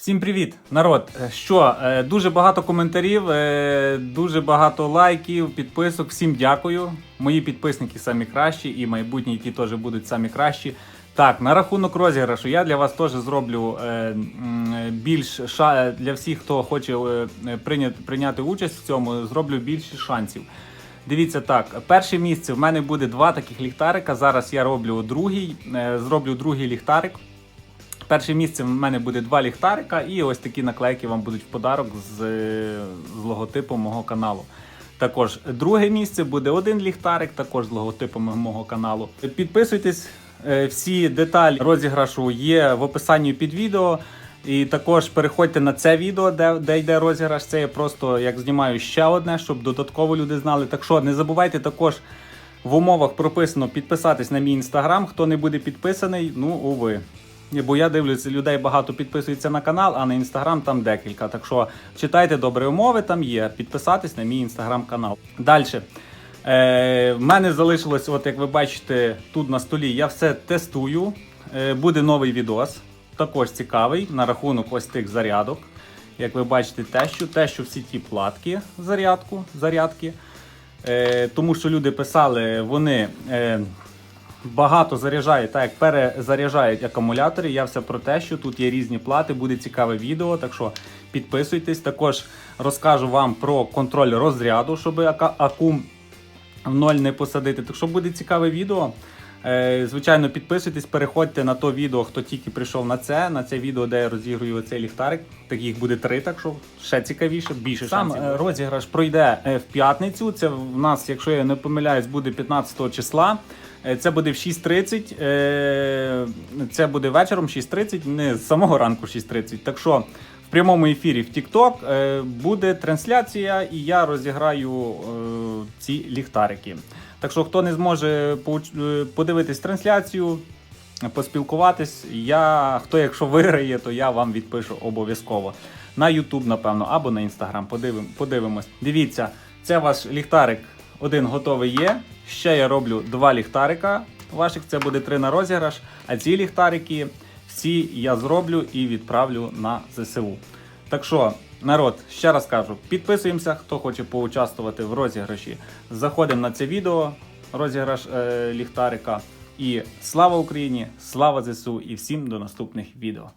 Всім привіт, народ. Е, Що е, дуже багато коментарів, е, дуже багато лайків, підписок. Всім дякую. Мої підписники самі кращі, і майбутні, які теж будуть самі кращі. Так, на рахунок розіграшу, я для вас теж зроблю більш ша для всіх, хто хоче прийняти, участь в цьому, зроблю більше шансів. Дивіться так, перше місце в мене буде два таких ліхтарика. Зараз я роблю другий, зроблю другий ліхтарик. Перше місце в мене буде два ліхтарика, і ось такі наклейки вам будуть в подарок з, е, з логотипом мого каналу. Також друге місце буде один ліхтарик, також з логотипом мого каналу. Підписуйтесь, е, всі деталі розіграшу є в описанні під відео. І також переходьте на це відео, де, де йде розіграш. Це я просто як знімаю ще одне, щоб додатково люди знали. Так що не забувайте також в умовах прописано підписатись на мій інстаграм. Хто не буде підписаний, ну уви. Бо я дивлюся, людей багато підписується на канал, а на інстаграм там декілька. Так що читайте добрі умови, там є. Підписатись на мій інстаграм канал. Далі. Е, в мене залишилось, от як ви бачите, тут на столі я все тестую. Е, буде новий відос, також цікавий на рахунок ось тих зарядок. Як ви бачите, тещу, тещу всі ті платки зарядку, зарядки. Е, тому що люди писали, вони. Е, Багато заряджає, так як перезаряджають акумулятори. Я все про те, що тут є різні плати, буде цікаве відео. Так що підписуйтесь. Також розкажу вам про контроль розряду, щоб акум в ноль не посадити. Так що буде цікаве відео. Е, Звичайно, підписуйтесь, переходьте на то відео, хто тільки прийшов на це, на це відео, де я розігрую цей ліхтарик. Таких буде три, так що ще цікавіше, більше Сам шансів е, розіграш пройде е, в п'ятницю. Це в нас, якщо я не помиляюсь, буде 15 числа. Це буде в 6.30. е, Це буде вечором 6.30, не з самого ранку 6.30. Так що в прямому ефірі в TikTok буде трансляція, і я розіграю ці ліхтарики. Так що, хто не зможе е, подивитись трансляцію, поспілкуватись, я хто, якщо виграє, то я вам відпишу обов'язково. На YouTube, напевно, або на Instagram. Подивим, подивимось. Дивіться, це ваш ліхтарик один готовий є. Ще я роблю два ліхтарика ваших, це буде три на розіграш. А ці ліхтарики всі я зроблю і відправлю на ЗСУ. Так що, народ, ще раз кажу, підписуємося, хто хоче поучаствувати в розіграші. Заходимо на це відео, розіграш е, ліхтарика. І слава Україні, слава ЗСУ і всім до наступних відео.